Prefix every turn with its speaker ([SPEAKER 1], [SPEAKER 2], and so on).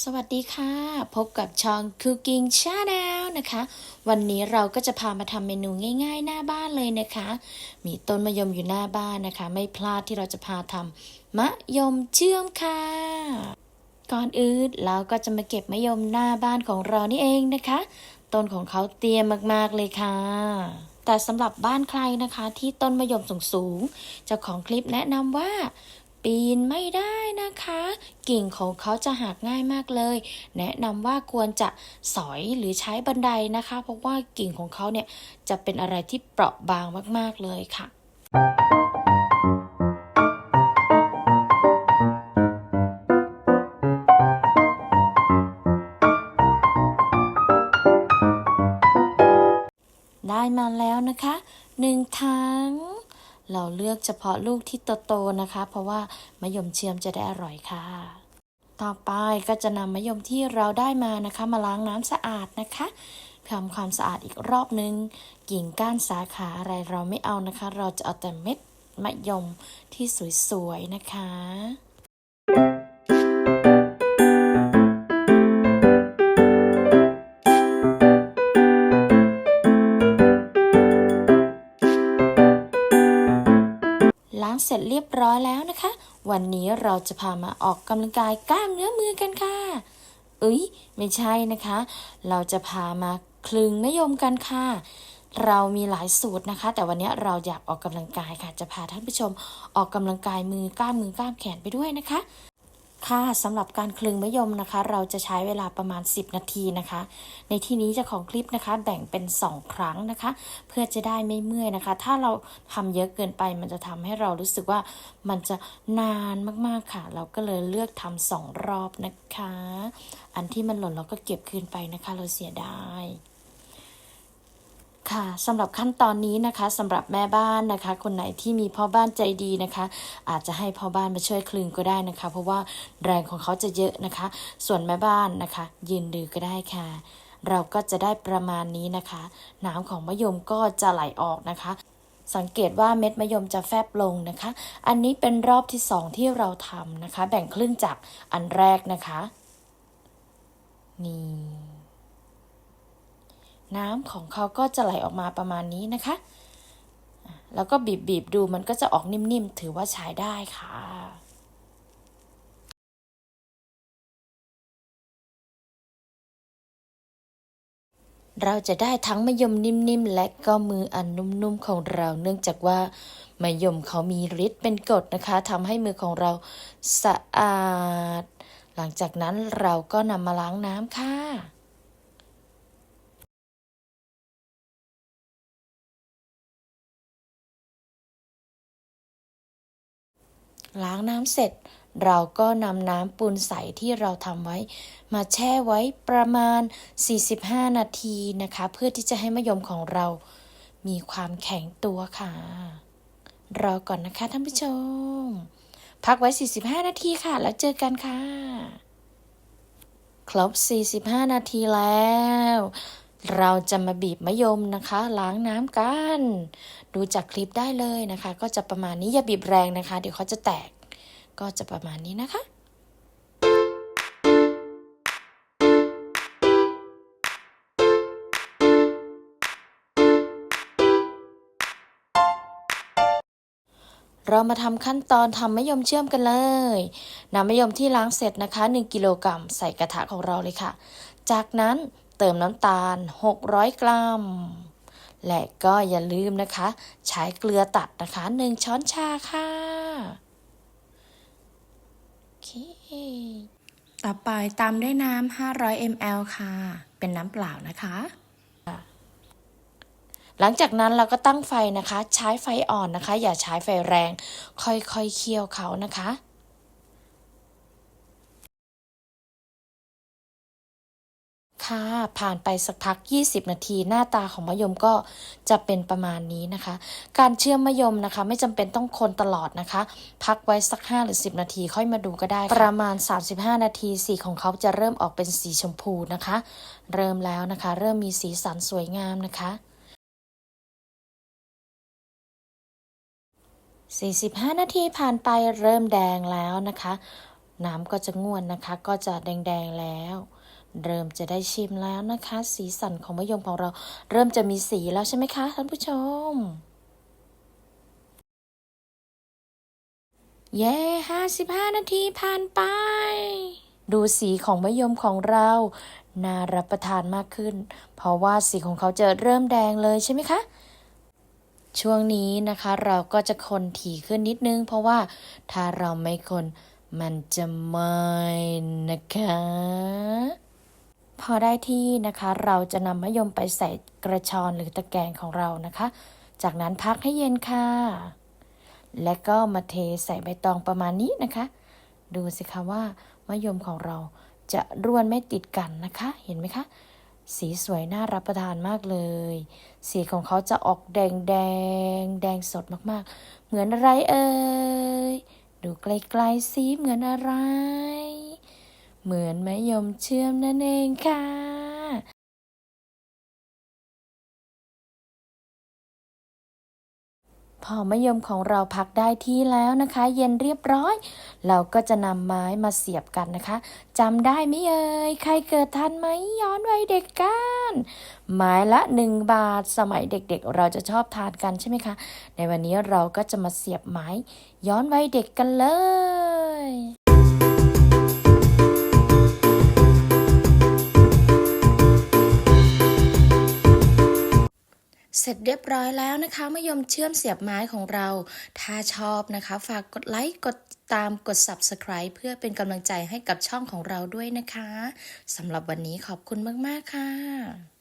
[SPEAKER 1] สวัสดีค่ะ พบกับช่อง Cooking Channel นะคะ วันนี้เราก็จะพามาทำเมนูง่าย ๆ หน้าบ้านเลยนะคะ มีต้นมะยมอยู่หน้าบ้านนะคะ ไม่พลาดที่เราจะพาทำมะยมเชื่อมค่ะ ก่อนอื่นเราก็จะมาเก็บมะยมหน้าบ้านของเรานี่เองนะคะ ต้นของเขาเตี้ยมากๆเลยค่ะแต่สำหรับบ้านใครนะคะ ที่ต้นมะยมสูงๆเจ้าของคลิปแนะนำว่า ปีนไม่ได้นะคะ กิ่งของเขาจะหักง่ายมากเลย แนะนำว่าควรจะสอยหรือใช้บันไดนะคะ เพราะว่ากิ่งของเขาเนี่ยจะเป็นอะไรที่เปราะบางมากๆเลยค่ะ ได้มาแล้วนะคะหนึ่งถัง เราเลือกเฉพาะลูกที่โตๆนะคะ เพราะว่ามะยมเชื่อมจะได้อร่อยค่ะ ต่อไปก็จะนำมะยมที่เราได้มานะคะ มาล้างน้ำสะอาดนะคะทำความสะอาดอีกรอบนึง กิ่งก้านสาขาอะไรเราไม่เอานะคะ เราจะเอาแต่เม็ดมะยมที่สวยๆนะคะ เสร็จเรียบร้อยแล้วนะคะ วันนี้เราจะพามาออกกำลังกายกล้ามเนื้อมือกันค่ะเอ้ยไม่ใช่นะคะ เราจะพามาคลึงมะยมกันค่ะ เรามีหลายสูตรนะคะ แต่วันนี้เราอยากออกกำลังกายค่ะ จะพาท่านผู้ชมออกกำลังกายมือกล้ามมือกล้ามแขนไปด้วยนะคะ ค่ะสำหรับการคลึงมะยมนะคะ เราจะใช้เวลาประมาณ 10 นาทีนะคะ ในที่นี้จะของคลิปนะคะ แบ่งเป็น 2 ครั้งนะคะ เพื่อจะได้ไม่เมื่อยนะคะ ถ้าเราทำเยอะเกินไปมันจะทำให้เรารู้สึกว่ามันจะนานมากๆค่ะ เราก็เลยเลือกทำสองรอบนะคะ อันที่มันหล่นเราก็เก็บคืนไปนะคะ เราเสียดาย ค่ะสำหรับขั้นตอนนี้นะคะสำหรับแม่บ้านนะคะ คนไหนที่มีพ่อบ้านใจดีนะคะ อาจจะให้พ่อบ้านมาช่วยคลึงก็ได้นะคะ เพราะว่าแรงของเขาจะเยอะนะคะ ส่วนแม่บ้านนะคะ ยืนดือก็ได้ค่ะ เราก็จะได้ประมาณนี้นะคะ น้ำของมะยมก็จะไหลออกนะคะ สังเกตว่าเม็ดมะยมจะแฟบลงนะคะ อันนี้เป็นรอบที่สองที่เราทำนะคะ แบ่งครึ่งจากอันแรกนะคะ นี่ น้ำของเขาก็จะไหลออกมาประมาณนี้นะคะ แล้วก็บีบบีบๆดูมันก็จะออกนิ่มๆ ถือว่าใช้ได้ค่ะเราจะได้ทั้งมะยมนิ่มๆ และก็มืออันนุ่มๆของเรา เนื่องจากว่ามะยมเขามีฤทธิ์เป็นกรดนะคะทำให้มือของเราสะอาด หลังจากนั้นเราก็นำมาล้างน้ำค่ะ ล้างน้ำเสร็จ เราก็นำน้ำปูนใสที่เราทำไว้ มาแช่ไว้ประมาณ 45 นาทีนะคะ เพื่อที่จะให้มะยมของเรา มีความแข็งตัวค่ะ รอก่อนนะคะท่านผู้ชม พักไว้ 45 นาทีค่ะ แล้วเจอกันค่ะ ครบ 45 นาทีแล้ว เราจะมาบีบมะยมนะคะ ล้างน้ำกัน ดูจากคลิปได้เลยนะคะ ก็จะประมาณนี้อย่าบีบแรงนะคะ เดี๋ยวเขาจะแตก ก็จะประมาณนี้นะคะเรามาทำขั้นตอนทำมะยมเชื่อมกันเลยนำมะยมที่ล้างเสร็จนะคะ 1 กิโลกรัมใส่กระทะของเราเลยค่ะ จากนั้น เติมน้ำตาล 600 กรัม และก็อย่าลืมนะคะ ใช้เกลือตัดนะคะ 1 ช้อนชาค่ะโอเคต่อไปตามด้วยน้ำ500 ml ค่ะ เป็นน้ำเปล่านะคะ หลังจากนั้นเราก็ตั้งไฟนะคะ ใช้ไฟอ่อนนะคะ อย่าใช้ไฟแรง ค่อยๆเคี่ยวเขานะคะ ค่ะ ผ่านไปสักพัก 20 นาที หน้าตาของมะยมก็จะเป็นประมาณนี้นะคะ การเชื่อมมะยมนะคะ ไม่จำเป็นต้องคนตลอดนะคะ พักไว้สัก 5 หรือ 10 นาทีค่อยมาดูก็ได้ ประมาณ 35 นาทีสีของเขาจะเริ่มออกเป็นสีชมพูนะคะ เริ่มแล้วนะคะ เริ่มมีสีสันสวยงามนะคะ45 นาทีผ่านไปเริ่มแดงแล้วนะคะ น้ำก็จะง่วนนะคะ ก็จะแดง ๆ แล้ว เริ่มจะได้ชิมแล้วนะคะ สีสันของมะยมของเรา เริ่มจะมีสีแล้วใช่ไหมคะท่านผู้ชม เย้ห้าสิบห้านาทีผ่านไป ดูสีของมะยมของเรา น่ารับประทานมากขึ้น เพราะว่าสีของเขาจะเริ่มแดงเลยใช่ไหมคะช่วงนี้นะคะเราก็จะคนถี่ขึ้นนิดนึง เพราะว่าถ้าเราไม่คนมันจะไหม่นะคะ พอได้ที่นะคะ เราจะนำมะยมไปใส่กระชอนหรือตะแกรงของเรานะคะ จากนั้นพักให้เย็นค่ะ และก็มาเทใส่ใบตองประมาณนี้นะคะ ดูสิคะว่ามะยมของเราจะร่วนไม่ติดกันนะคะ เห็นไหมคะ สีสวยน่ารับประทานมากเลย สีของเขาจะออกแดงแดงแดงสดมากๆ เหมือนอะไรเอ่ย ดูไกลๆสิเหมือนอะไร เหมือนมะยมเชื่อมนั่นเองค่ะพอมะยมของเราพักได้ที่แล้วนะคะ เย็นเรียบร้อย เราก็จะนำไม้มาเสียบกันนะคะจำได้ไหมเอ่ยใครเกิดทันไหมย้อนวัยเด็กกันไม้ละหนึ่งบาทสมัยเด็กๆเราจะชอบทานกันใช่ไหมคะ ในวันนี้เราก็จะมาเสียบไม้ ย้อนวัยเด็กกันเลย เสร็จเรียบร้อยแล้วนะคะมะยมเชื่อมเสียบไม้ของเรา ถ้าชอบนะคะ ฝากกดไลค์กดตามกด Subscribe เพื่อเป็นกำลังใจให้กับช่องของเราด้วยนะคะสำหรับวันนี้ขอบคุณมาก ๆ ค่ะ